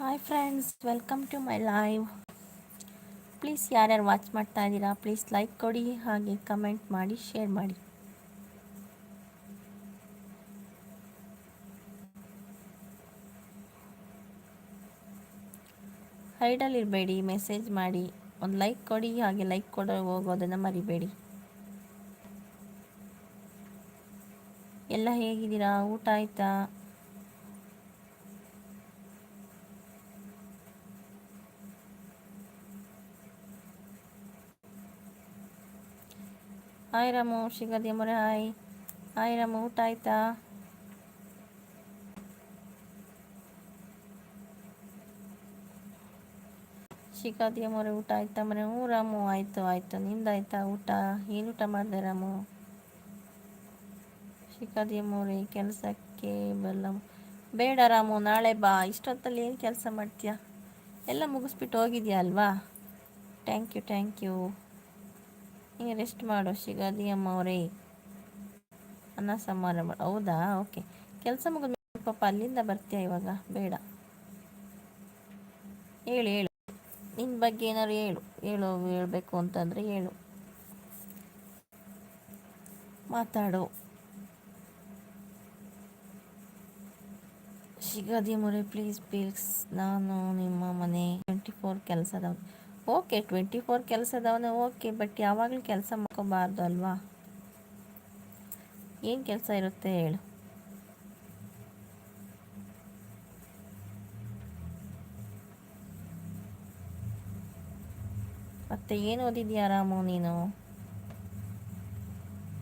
Hi friends welcome to my live please ಯಾರ್ಯಾರು watch ಮಾಡ್ತಾ ಇದ್ದೀರಾ ಪ್ಲೀಸ್ ಲೈಕ್ ಕೊಡಿ, ಹಾಗೆ ಕಮೆಂಟ್ ಮಾಡಿ ಶೇರ್ ಮಾಡಿ. ಹೈಡಲ್ಲಿರಬೇಡಿ ಮೆಸೇಜ್ ಮಾಡಿ, ಒಂದು ಲೈಕ್ ಕೊಡಿ, ಹಾಗೆ ಲೈಕ್ ಕೊಡೋ ಹೋಗೋದನ್ನು ಮರಿಬೇಡಿ. ಎಲ್ಲ ಹೇಗಿದ್ದೀರಾ? ಊಟ ಆಯಿತಾ? ಹಾಯ್ ರಾಮು ಶಿಗದಿ ಮೊರೆ ಹಾಯ್ ಹಾಯ್ ರಾಮು ಊಟ ಆಯ್ತಾ ಶಿಖಾದಿಯ ಮೊರೆ ಊಟ ಆಯ್ತಾ ಮರೆ ಹ್ಞೂ ರಾಮು ಆಯಿತು ಆಯಿತು ನಿಂದಾಯ್ತಾ ಊಟ ಏನು ಊಟ ಮಾಡಿದೆ ರಾಮು ಶಿಖಾದಿಯ ಮೊರೆ ಕೆಲಸಕ್ಕೆ ಬಲ್ಲ ಬೇಡ ರಾಮು ನಾಳೆ ಬಾ ಇಷ್ಟೊತ್ತಲ್ಲಿ ಏನು ಕೆಲಸ ಮಾಡ್ತೀಯಾ ಎಲ್ಲ ಮುಗಿಸ್ಬಿಟ್ಟು ಹೋಗಿದ್ಯಾ ಅಲ್ವಾ ಥ್ಯಾಂಕ್ ಯು ಥ್ಯಾಂಕ್ ಯು ಹಿಂಗೆ ರೆಸ್ಟ್ ಮಾಡು, ಶಿಗಾದಿ ಅಮ್ಮ ಅವರೇ ಅನ್ನ ಸಂಹಾರ ಮಾಡು. ಹೌದಾ? ಓಕೆ ಕೆಲಸ ಮುಗಿದ ಪಾಪ ಅಲ್ಲಿಂದ ಬರ್ತೀಯ ಇವಾಗ? ಬೇಡ. ಹೇಳು ಹೇಳು. ನಿನ್ನ ಬಗ್ಗೆ ಏನಾದ್ರು ಹೇಳು. ಹೇಳು, ಹೇಳಬೇಕು ಅಂತಂದರೆ ಹೇಳು. ಮಾತಾಡು. ಶಿಗಾದಿ ಮೊರೆ ಪ್ಲೀಸ್ ಪ್ಲೀಸ್ ನಾನು ನಿಮ್ಮ ಮನೆ ಟ್ವೆಂಟಿ ಫೋರ್ ಕೆಲಸದವ ಓಕೆ ಟ್ವೆಂಟಿ ಫೋರ್ ಕೆಲಸದವನೇ ಓಕೆ ಬಟ್ ಯಾವಾಗಲೂ ಕೆಲಸ ಮಾಡ್ಕೋಬಾರ್ದು ಅಲ್ವಾ? ಏನು ಕೆಲಸ ಇರುತ್ತೆ ಹೇಳು. ಮತ್ತೆ ಏನು ಓದಿದ್ಯಾ ರಾಮು ನೀನು?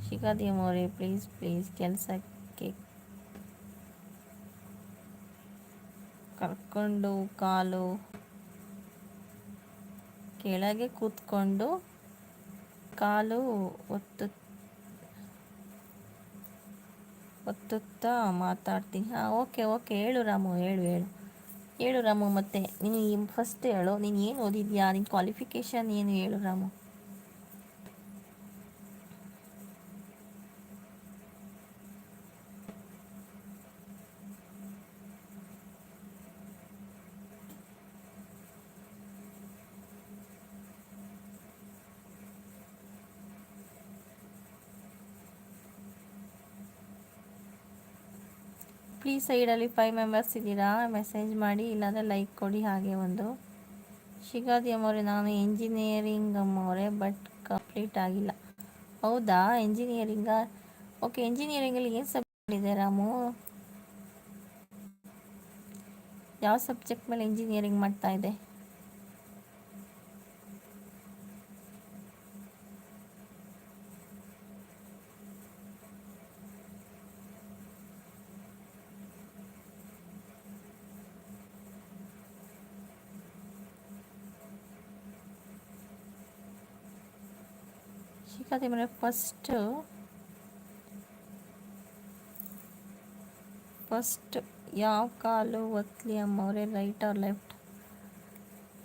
ಶಿಖಾದಿ ಮೋರೆ ಪ್ಲೀಸ್ ಪ್ಲೀಸ್ ಕೆಲಸಕ್ಕೆ ಕರ್ಕೊಂಡು ಕಾಲು ಕೆಳಗೆ ಕೂತ್ಕೊಂಡು ಕಾಲು ಒತ್ತು ಒತ್ತುತ್ತಾ ಮಾತಾಡ್ತೀನಿ. ಹಾಂ, ಓಕೆ ಓಕೆ. ಹೇಳು ರಾಮು, ಹೇಳು ಹೇಳು. ಹೇಳು ರಾಮು, ಮತ್ತೆ ನೀನು ಫಸ್ಟ್ ಹೇಳು. ನೀನು ಏನು ಓದಿದ್ಯಾ? ನಿನ್ನ ಕ್ವಾಲಿಫಿಕೇಷನ್ ಏನು ಹೇಳು ರಾಮು? ಪ್ಲೀಸ್ ಸೈಡಲ್ಲಿ ಫೈವ್ ಮೆಂಬರ್ಸ್ ಇದ್ದೀರಾ? ಮೆಸೇಜ್ ಮಾಡಿ, ಇಲ್ಲಾಂದರೆ ಲೈಕ್ ಕೊಡಿ ಹಾಗೆ ಒಂದು. ಶಿಗಾದಿ ಅಮ್ಮವ್ರೆ, ನಾನು ಇಂಜಿನಿಯರಿಂಗ್ ಅಮ್ಮವ್ರೆ ಬಟ್ ಕಂಪ್ಲೀಟ್ ಆಗಿಲ್ಲ. ಹೌದಾ? ಇಂಜಿನಿಯರಿಂಗ ಓಕೆ ಇಂಜಿನಿಯರಿಂಗಲ್ಲಿ ಏನು ಸಬ್ಜೆಕ್ಟ್ ಇದೆ ರಾಮು? ಯಾವ ಸಬ್ಜೆಕ್ಟ್ ಮೇಲೆ ಇಂಜಿನಿಯರಿಂಗ್ ಮಾಡ್ತಾ ಇದೆ? ಶಿಖಾತಿ ಮೇಲೆ ಫಸ್ಟು ಫಸ್ಟ್ ಯಾವ ಕಾಲು ಒತ್ತಲಿ ಅಮ್ಮವ್ರೆ ರೈಟ್ ಆರ್ ಲೆಫ್ಟ್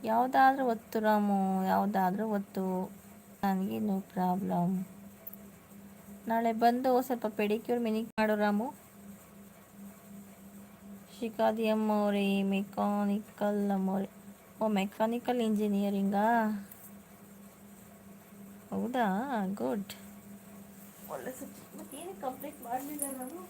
ಯಾವುದಾದ್ರೂ ಒತ್ತು ರಾಮು, ಯಾವುದಾದ್ರೂ ಒತ್ತು. ನನಗೆ ನೋ ಪ್ರಾಬ್ಲಮ್ ನಾಳೆ ಬಂದು ಸ್ವಲ್ಪ ಪೆಡಿಕ್ಯೂರ್ ಮಿನಿಕ್ ಮಾಡು ರಾಮು. ಶಿಕಾದಿ ಅಮ್ಮವ್ರೆ ಮೆಕ್ಯಾನಿಕಲ್ ಅಮ್ಮವ್ರೆ. ಓ ಮೆಕ್ಯಾನಿಕಲ್ ಇಂಜಿನಿಯರಿಂಗಾ ಹೌದಾ? ಗುಡ್ ಒಳ್ಳೆ ಸಬ್ಜೆಕ್ಟ್ ಮತ್ತೇನು ಕಂಪ್ಲೀಟ್ ಮಾಡಲಿಲ್ಲ ನಾನು?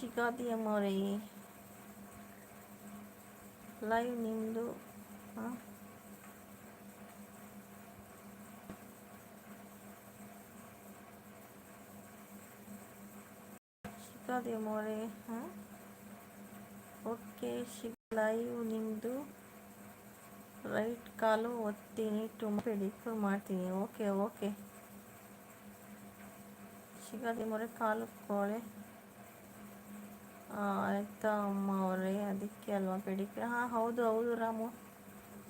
ಶಿಖಾದಿ ಅಮ್ಮವ್ರೆ ಲೈವ್ ನಿಮ್ಮದು ಹಾಂ ಶಿಖಾದಿ ಅಮ್ಮವ್ರೆ ಹಾಂ ಓಕೆ ಶಿ ಲೈವ್ ನಿಮ್ಮದು ರೈಟ್ ಕಾಲು ಒತ್ತೀನಿ ತುಂಬ ಪೆಡಿಕ್ಯೂರ್ ಮಾಡ್ತೀನಿ ಓಕೆ ಓಕೆ ಶಿಖಾದಿ ಮೊರೆ ಕಾಲು ಕೋಳೆ ಆಯಿತಾ ಅಮ್ಮ ಅವರೇ ಅದಕ್ಕೆ ಅಲ್ವಾ ಪೆಡಿಕ್ಯೂರ್ ಹಾಂ ಹೌದು ಹೌದು ರಾಮು.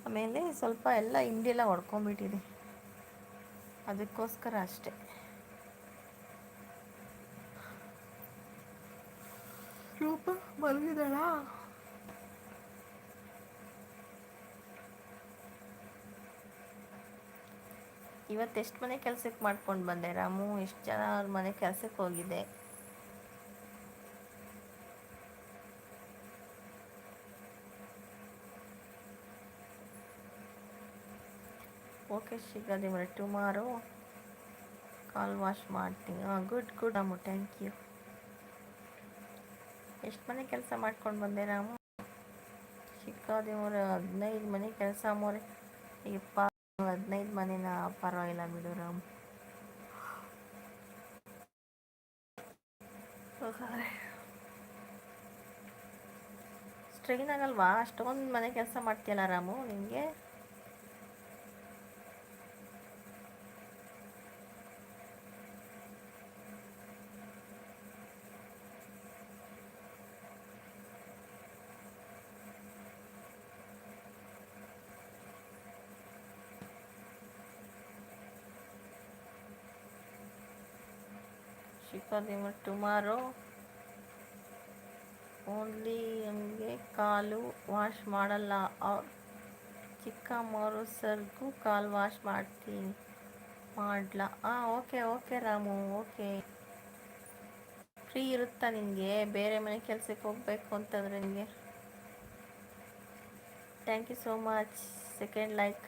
ಆಮೇಲೆ ಸ್ವಲ್ಪ ಎಲ್ಲ ಹಿಂಡಿಯೆಲ್ಲ ಹೊಡ್ಕೊಂಬಿಟ್ಟಿದೆ. ಅದಕ್ಕೋಸ್ಕರ ಅಷ್ಟೆ. ರೂಪ ಮಲಗಿದಳ ಇವತ್ತೆಷ್ಟು ಮನೆ ಕೆಲಸಕ್ಕೆ ಮಾಡ್ಕೊಂಡು ಬಂದೆ ರಾಮು. ಎಷ್ಟು ಜನ ಅವ್ರ ಮನೆ ಕೆಲಸಕ್ಕೆ ಹೋಗಿದೆ ಓಕೆ ಸಿಗದೆ ಮರೆ ಟುಮಾರೋ ಕಾಲ್ ವಾಶ್ ಮಾಡ್ತೀನಿ. ಹಾಂ good good Ramu thank you ಎಷ್ಟು ಮನೆ ಕೆಲಸ ಮಾಡ್ಕೊಂಡು ಬಂದೆ ರಾಮು? ಚಿಕ್ಕದಿ ಮರೆ ಹದಿನೈದು ಮನೆ ಕೆಲಸ ಮೋರೆ. ಇಪ್ಪ ಹದಿನೈದು ಮನೆನ ಪರವಾಗಿಲ್ಲ ಬಿಡು ರಾಮು. ಸ್ಟ್ರೈನ್ ಆಗಲ್ವಾ? ಅಷ್ಟೊಂದು ಮನೆ ಕೆಲಸ ಮಾಡ್ತೀಯಲ್ಲ ರಾಮು ನಿನಗೆ ಶಿಕಾದಿಮ ಟುಮಾರೋ ಓನ್ಲಿ ನಮಗೆ ಕಾಲು ವಾಶ್ ಮಾಡಲ್ಲ. ಅವ್ರ ಚಿಕ್ಕಮ್ಮವರು ಸರ್ಗೂ ಕಾಲು ವಾಶ್ ಮಾಡ್ತೀನಿ. ಮಾಡ್ಲಾ? ಹಾಂ okay okay Ramu okay free ಇರುತ್ತಾ ನಿನಗೆ ಬೇರೆ ಮನೆ ಕೆಲಸಕ್ಕೆ ಹೋಗಬೇಕು ಅಂತಂದರೆ ನಿಮಗೆ thank you so much second like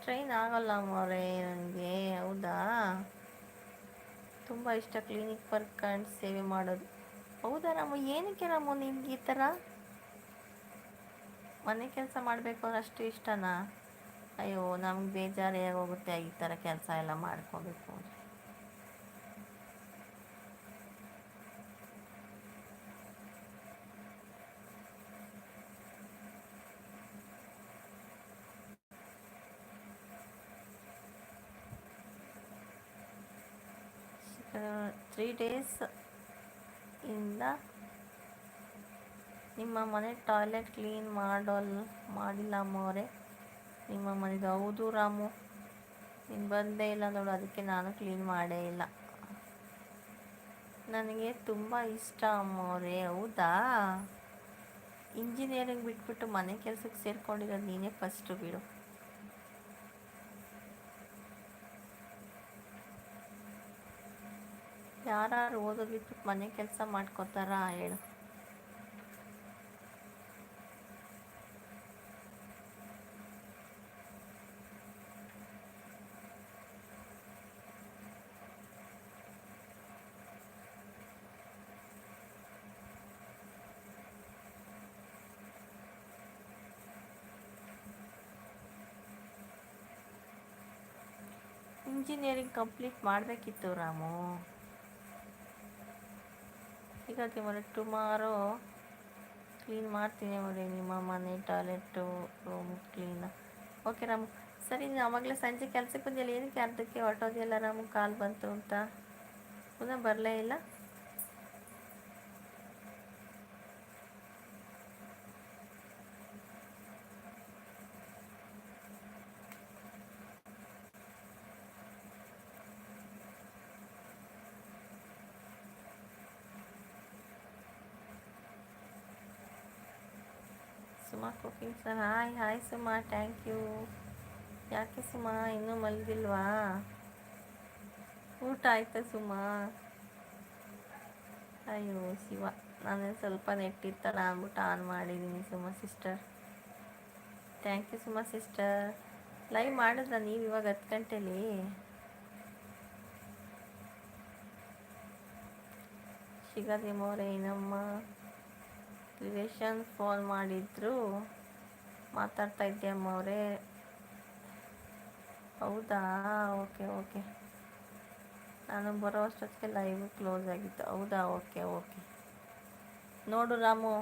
strain ಆಗಲ್ಲ ಅವರೇ ನನಗೆ ಹೌದಾ? ತುಂಬ ಇಷ್ಟ ಕ್ಲಿನಿಕ್ ಬರ್ಕಂಡು ಸೇವೆ ಮಾಡೋದು. ಹೌದಾ ನಮ್ಮ ಏನಕ್ಕೆ ನಮ್ಮ ನಿಮ್ಗೆ ಈ ಥರ? ಮನೆ ಕೆಲಸ ಮಾಡಬೇಕು ಅಂದ್ರೆ ಅಷ್ಟು ಇಷ್ಟನಾ? ಅಯ್ಯೋ, ನಮ್ಗೆ ಬೇಜಾರೇ ಆಗೋಗುತ್ತೆ ಈ ಥರ ಕೆಲಸ ಎಲ್ಲ ಮಾಡ್ಕೋಬೇಕು ಅಂದರೆ. ತ್ರೀ ಡೇಸ್ ಇಂದ ನಿಮ್ಮ ಮನೆ ಟಾಯ್ಲೆಟ್ ಕ್ಲೀನ್ ಮಾಡೋಲ್, ಮಾಡಿಲ್ಲ ಅಮ್ಮವರೇ ನಿಮ್ಮ ಮನೆದು ಹೌದು ರಾಮು. ನೀನು ಬಂದೇ ಇಲ್ಲ ನೋಡು, ಅದಕ್ಕೆ ನಾನು ಕ್ಲೀನ್ ಮಾಡೇ ಇಲ್ಲ. ನನಗೆ ತುಂಬ ಇಷ್ಟ ಅಮ್ಮವರೇ ಹೌದಾ? ಇಂಜಿನಿಯರಿಂಗ್ ಬಿಟ್ಬಿಟ್ಟು ಮನೆ ಕೆಲಸಕ್ಕೆ ಸೇರ್ಕೊಂಡಿರೋದು ನೀನೇ ಫಸ್ಟು ಬಿಡು. ಯಾರು ಓದೋದು ಮನೆ ಕೆಲಸ ಮಾಡ್ಕೋತಾರ ಹೇಳು. ಇಂಜಿನಿಯರಿಂಗ್ ಕಂಪ್ಲೀಟ್ ಮಾಡಬೇಕಿತ್ತು ರಾಮು. ಹೀಗಾಗಿ ಮರೆ ಟುಮಾರೋ ಕ್ಲೀನ್ ಮಾಡ್ತೀನಿ ನೋಡಿ ನಿಮ್ಮ ಮನೆ toilet room clean okay Ramu. ಸರಿ, ನೀನು ಆವಾಗಲೇ ಸಂಜೆ ಕೆಲಸಕ್ಕೆ ಬಂದಿಲ್ಲ ಏನಕ್ಕೆ ಅರ್ಧಕ್ಕೆ ಹೊರಟೋದಿಲ್ಲ ರಾಮು? ಕಾಲ್ ಬಂತು ಅಂತ. ಪುನಃ ಬರಲೇ ಇಲ್ಲ? Cooking sir. Hi hi Suma thank you ಯಾಕೆ ಸುಮಾ, ಇನ್ನೂ ಮಲಗಿಲ್ವಾ? ಊಟ ಆಯ್ತಾ ಸುಮಾ? ಅಯ್ಯೋ ಶಿವ ನಾನು ಸ್ವಲ್ಪ ನೆಟ್ಟಿತ್ತಲ್ಲ, ಅಂದ್ಬಿಟ್ಟು ಆನ್ ಮಾಡಿದ್ದೀನಿ Suma sister thank you Suma sister live ಮಾಡಿದ್ರ ನೀವು ಇವಾಗ ಹತ್ತು ಗಂಟೆಲಿ? ಶಿಗದಿಮೋರೆ ನಮ್ಮ ರಿಲೇಷನ್ ಫೋನ್ ಮಾಡಿದ್ರು. ಮಾತಾಡ್ತಾ ಇದ್ದೆ ಅಮ್ಮ ಅವರೇ ಹೌದಾ? Okay okay. ನಾನು ಬರೋ ಅಷ್ಟೊತ್ತಿಗೆ ಲೈವ್ ಕ್ಲೋಸ್ ಆಗಿತ್ತು. ಹೌದಾ? Okay okay. ನೋಡು ರಾಮು,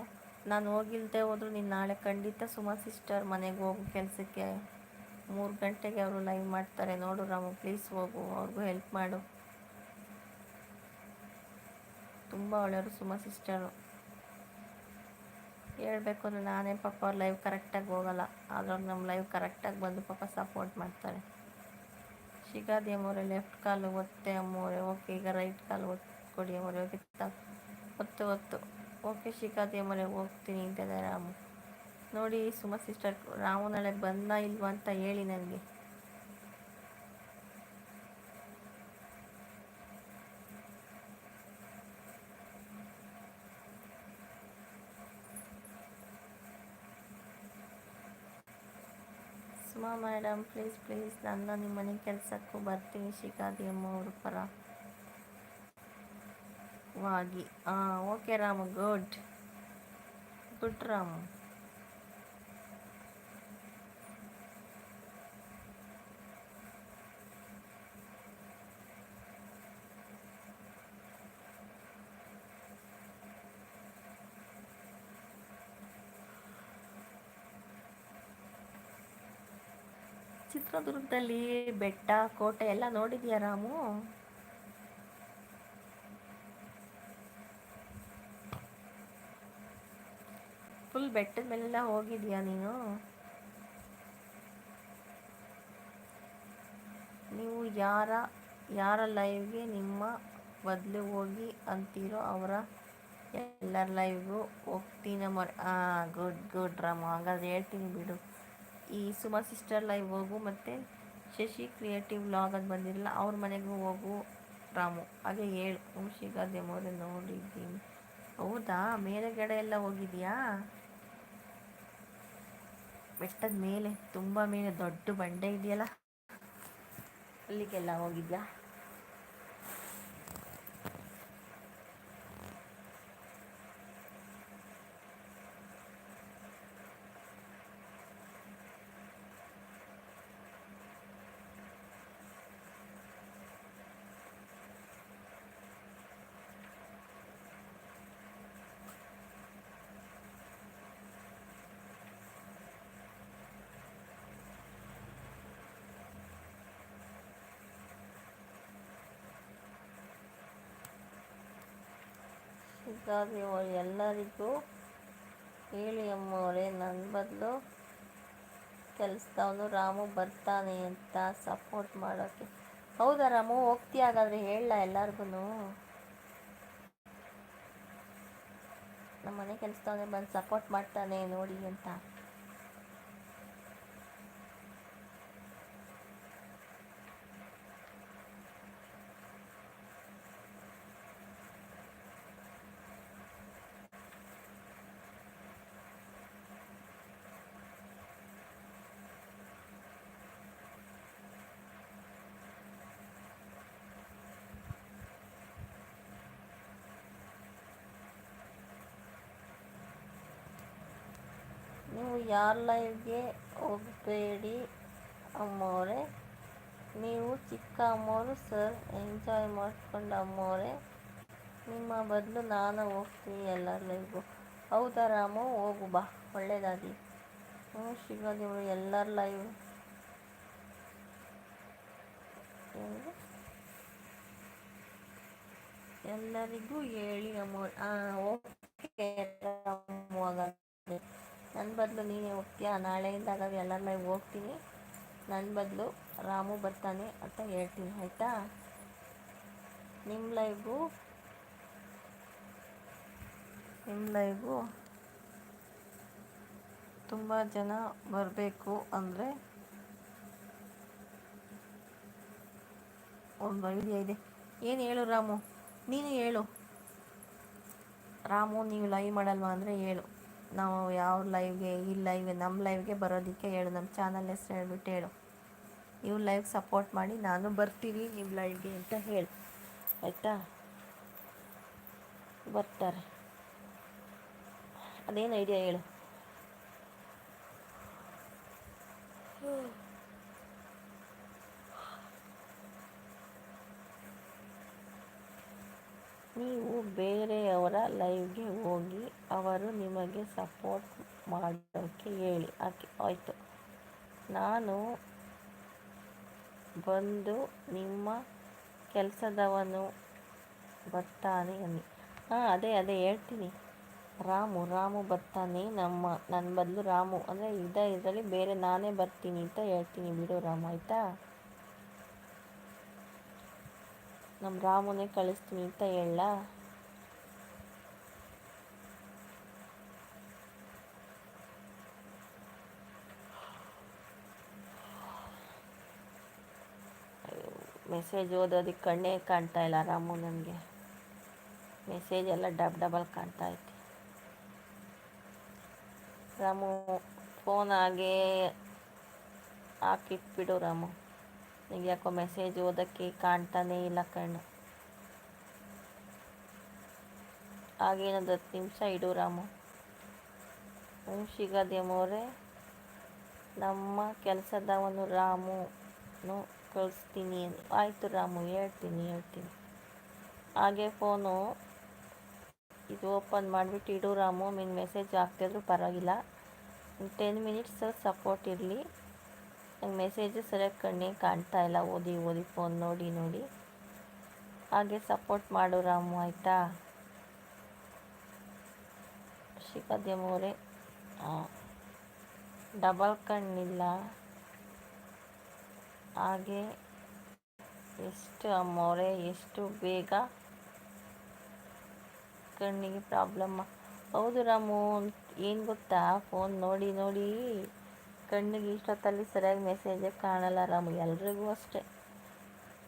ನಾನು ಹೋಗಿಲ್ದೆ ಹೋದ್ರು ನೀನು ನಾಳೆ ಖಂಡಿತ ಸುಮಾ ಸಿಸ್ಟರ್ ಮನೆಗೆ ಹೋಗು. ಕೆಲಸಕ್ಕೆ ಮೂರು ಗಂಟೆಗೆ ಅವರು ಲೈವ್ ಮಾಡ್ತಾರೆ. ನೋಡು ರಾಮು ಪ್ಲೀಸ್ ಹೋಗು. ಅವ್ರಿಗೂ ಹೆಲ್ಪ್ ಮಾಡು. ತುಂಬ ಒಳ್ಳೆಯವರು ಸುಮಾ ಸಿಸ್ಟರು ಹೇಳ್ಬೇಕು ಅಂದರೆ ನಾನೇ ಪಾಪ ಅವ್ರ ಲೈವ್ ಕರೆಕ್ಟಾಗಿ ಹೋಗಲ್ಲ. ಅವ್ರು ನಮ್ಮ ಲೈವ್ ಕರೆಕ್ಟಾಗಿ ಬಂದು ಪಾಪ ಸಪೋರ್ಟ್ ಮಾಡ್ತಾರೆ. ಶಿಗಾದಿ ಅಮ್ಮವ್ರೆ ಲೆಫ್ಟ್ ಕಾಲು ಒತ್ತೆ ಅಮ್ಮೋರೆ ಓಕೆ ಈಗ ರೈಟ್ ಕಾಲು ಒತ್ತು ಕೊಡಿ ಅಮ್ಮವ್ರೆ ಓಕೆ ಒತ್ತು ಒತ್ತು. ಓಕೆ ಶಿಖಾದಿ ಅಮ್ಮವ್ರೆ, ಹೋಗ್ತೀನಿ ಅಂತಿದ್ದಾರೆ ರಾಮು. ನೋಡಿ ಸುಮ ಸಿಸ್ಟರ್ ರಾಮು ನಾಳೆ ಬಂದ ಇಲ್ವಾ ಅಂತ ಹೇಳಿ ನನಗೆ ಸುಮಾ ಮೇಡಮ್ ಪ್ಲೀಸ್ ಪ್ಲೀಸ್ ನನ್ನ ನಿಮ್ಮ ಮನೆ ಕೆಲಸಕ್ಕೂ ಬರ್ತೀನಿ ಶಿಕಾದಿ ಅಮ್ಮ ಅವ್ರ ಪರ ವಾಗಿ ಹಾಂ okay Ramu good good Ramu ಚಿತ್ರದುರ್ಗದಲ್ಲಿ ಬೆಟ್ಟ, ಕೋಟೆ ಎಲ್ಲ ನೋಡಿದ್ಯಾ ರಾಮು? ಫುಲ್ ಬೆಟ್ಟದ ಮೇಲೆಲ್ಲ ಹೋಗಿದ್ಯಾ ನೀನು? ನೀವು ಯಾರ ಯಾರ ಲೈವ್ಗೆ ನಿಮ್ಮ ಬದಲು ಹೋಗಿ ಅಂತೀರೋ ಅವರ ಎಲ್ಲರ ಲೈವ್ಗೂ ಹೋಗ್ತೀನಿ ಹಾಂ ಗುಡ್ ಗುಡ್ ರಾಮು. ಹಾಗಾದ್ರೆ ಹೇಳ್ತೀನಿ ಬಿಡು. ಈ ಸುಮಾ ಸಿಸ್ಟರ್ ಲೈವ್ ಹೋಗು ಮತ್ತು ಶಶಿ ಕ್ರಿಯೇಟಿವ್ ಲಾಗ್ ಅದು ಬಂದಿರಲ್ಲ, ಅವ್ರ ಮನೆಗೂ ಹೋಗು ರಾಮು. ಹಾಗೆ ಹೇಳು ವಂಶಿಗಾದೆ ಮೋರೆ ನೋಡಿದ್ದೀನಿ. ಹೌದಾ? ಮೇಲೆಗಡೆ ಎಲ್ಲ ಹೋಗಿದೆಯಾ? ಬೆಟ್ಟದ ಮೇಲೆ, ತುಂಬ ಮೇಲೆ, ದೊಡ್ಡ ಬಂಡೆ ಇದೆಯಲ್ಲ? ಅಲ್ಲಿಗೆಲ್ಲ ಹೋಗಿದ್ಯಾ? ಅವ್ರು ಎಲ್ಲರಿಗೂ ಹೇಳಿ ಅಮ್ಮವರೇ ನನ್ನ ಬದಲು ಕೆಲಸದವನು ರಾಮು ಬರ್ತಾನೆ ಅಂತ ಸಪೋರ್ಟ್ ಮಾಡೋಕ್ಕೆ ಹೌದಾ ರಾಮು? ಹೋಗ್ತೀಯ ಹಾಗಾದರೆ? ಹೇಳ ಎಲ್ಲರಿಗೂ ನಮ್ಮ ಮನೆ ಕೆಲಸದವನೇ ಬಂದು ಸಪೋರ್ಟ್ ಮಾಡ್ತಾನೆ ನೋಡಿ ಅಂತ. ಯಾರ ಲೈವ್ಗೆ ಹೋಗಬೇಡಿ ಅಮ್ಮೋರೆ. ನೀವು ಚಿಕ್ಕ ಅಮ್ಮೋರು, ಸರ್. ಎಂಜಾಯ್ ಮಾಡ್ಕೊಂಡು ಅಮ್ಮೋರೆ. ನಿಮ್ಮ ಬದಲು ನಾನು ಹೋಗ್ತೀನಿ ಎಲ್ಲರ ಲೈವ್ಗೂ ಹೌದಾ ರಾಮು? ಹೋಗು ಬಾ. ಒಳ್ಳೇದಾಗಿ ಹ್ಞೂ ಸಿಗೋದಿವ್ರು ಎಲ್ಲರ ಲೈವ್ ಎಲ್ಲರಿಗೂ ಹೇಳಿ ಅಮ್ಮ ಹಾಂ ಓಕೆ ನನ್ನ ಬದಲು ನೀನೇ ಹೋಗ್ತೀಯಾ? ನಾಳೆಯಿಂದ ಎಲ್ಲರ ಲೈವ್ ಹೋಗ್ತೀನಿ. ನನ್ನ ಬದಲು ರಾಮು ಬರ್ತಾನೆ ಅಂತ ಹೇಳ್ತೀನಿ, ಆಯಿತಾ? ನಿಮ್ಮ ಲೈವ್ಗೂ ನಿಮ್ಮ ಲೈವ್ಗೂ ತುಂಬ ಜನ ಬರಬೇಕು ಅಂದರೆ ಒಂದು ಐಡಿಯಾ ಇದೆ. ಏನು ಹೇಳು ರಾಮು? ನೀನು ಹೇಳು. ರಾಮು, ನೀವು ಲೈವ್ ಮಾಡಲ್ವಾ ಅಂದರೆ ಹೇಳು. ನಾವು ಯಾವ ಲೈವ್ಗೆ ಈ ಲೈವ್ ನಮ್ಮ ಲೈವ್ಗೆ ಬರೋದಕ್ಕೆ ಹೇಳು ನಮ್ಮ ಚಾನಲ್ ಹೆಸ್ರು ಹೇಳ್ಬಿಟ್ಟು ಹೇಳು. ನೀವು ಲೈವ್ ಸಪೋರ್ಟ್ ಮಾಡಿ, ನಾನು ಬರ್ತೀನಿ ನಿಮ್ಮ ಲೈವ್ಗೆ ಅಂತ ಹೇಳು. ಆಯಿತಾ? ಬರ್ತಾರೆ. ಅದೇನು ಐಡಿಯಾ ಹೇಳು ನೀವು ಬೇರೆಯವರ ಲೈವ್ಗೆ ಹೋಗಿ ಅವರು ನಿಮಗೆ ಸಪೋರ್ಟ್ ಮಾಡೋಕ್ಕೆ ಹೇಳಿ. ಆಕೆ, ಆಯಿತು. ನಾನು ಬಂದು ನಿಮ್ಮ ಕೆಲಸದವನು ಬರ್ತಾನೆ ಅನ್ನಿ. ಹಾಂ, ಅದೇ ಅದೇ, ಹೇಳ್ತೀನಿ. ರಾಮು ರಾಮು ಬರ್ತಾನೆ. ನಮ್ಮ ನನ್ನ ಬದಲು ರಾಮು. ಅಂದರೆ ಇದ, ಇದರಲ್ಲಿ ಬೇರೆ ನಾನೇ ಬರ್ತೀನಿ ಅಂತ ಹೇಳ್ತೀನಿ ಬಿಡು ರಾಮು, ಆಯಿತಾ? ನಮ್ಮ ರಾಮುನೇ ಕಳಿಸ್ತೀನಿ ಅಂತ ಹೇಳ ಮೆಸೇಜ್ ಓದೋದಕ್ಕೆ ಕಣ್ಣೇ ಕಾಣ್ತಾ ಇಲ್ಲ ರಾಮು ನನಗೆ. ಮೆಸೇಜ್ ಎಲ್ಲ ಡಬ್ ಡಬಲ್ ಕಾಣ್ತಾ ಐತಿ. ರಾಮು ಫೋನ್ ಹಾಗೆ ಹಾಕಿಟ್ಬಿಡು ರಾಮು. ನಿಮಗೆ ಯಾಕೋ ಮೆಸೇಜ್ ಓದೋಕ್ಕೆ ಕಾಣ್ತಾನೇ ಇಲ್ಲ ಕಣ್ಣು. ಹಾಗೇನೊಂದು ಹತ್ತು ನಿಮಿಷ ಇಡು ರಾಮು. ಹ್ಞೂ ಶಿಗಾದ್ಯಮೋರೆ ನಮ್ಮ ಕೆಲಸದವನು ರಾಮುನು. ಕಳಿಸ್ತೀನಿ. ಆಯಿತು ರಾಮು, ಹೇಳ್ತೀನಿ ಹೇಳ್ತೀನಿ. ಹಾಗೆ ಫೋನು ಇದು ಓಪನ್ ಮಾಡಿಬಿಟ್ಟು ಇಡು ರಾಮು ನಿನ್ನ ಮೆಸೇಜ್ ಹಾಕ್ತಿದ್ರು ಪರವಾಗಿಲ್ಲ. ಟೆನ್ ಮಿನಿಟ್ಸ್ ಸಪೋರ್ಟ್ ಇರಲಿ. ನಂಗೆ ಮೆಸೇಜು ಸರಿಯಾಗಿ ಕಣ್ಣಿಗೆ ಕಾಣ್ತಾ ಇಲ್ಲ. ಓದಿ ಓದಿ ಫೋನ್ ನೋಡಿ ನೋಡಿ. ಹಾಗೆ ಸಪೋರ್ಟ್ ಮಾಡು ರಾಮು, ಆಯಿತಾ? ಶಿಖದ್ಯಮೋರೆ ಡಬಲ್ ಕಣ್ಣಿಲ್ಲ. ಹಾಗೆ ಎಷ್ಟು ಮೊರೆ, ಎಷ್ಟು ಬೇಗ ಕಣ್ಣಿಗೆ ಪ್ರಾಬ್ಲಮ್ ಹೌದು ರಾಮು, ಏನು ಗೊತ್ತಾ? ಫೋನ್ ನೋಡಿ ನೋಡಿ ಕಣ್ಣಿಗೆ ಇಷ್ಟೊತ್ತಲ್ಲಿ ಸರಿಯಾಗಿ ಮೆಸೇಜೇ ಕಾಣಲ್ಲ ರಾಮು. ಎಲ್ರಿಗೂ ಅಷ್ಟೇ.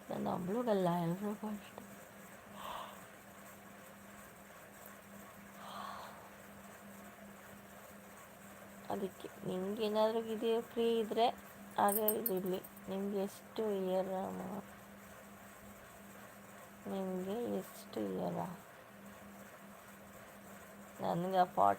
ನನ್ನ ಒಬ್ಳಿಗಲ್ಲ, ಎಲ್ರಿಗೂ ಅಷ್ಟೆ. ಅದಕ್ಕೆ ನಿಮ್ಗೆ ಏನಾದರೂ ಇದು ಫ್ರೀ ಇದ್ದರೆ ಹಾಗೆ ಇದು ಇರಲಿ ನಿಮಗೆ ಎಷ್ಟು ಇಯರ್ ನಿಮಗೆ ಎಷ್ಟು ಇಯರ ನನಗೆ ಫಾರ್ಟಿ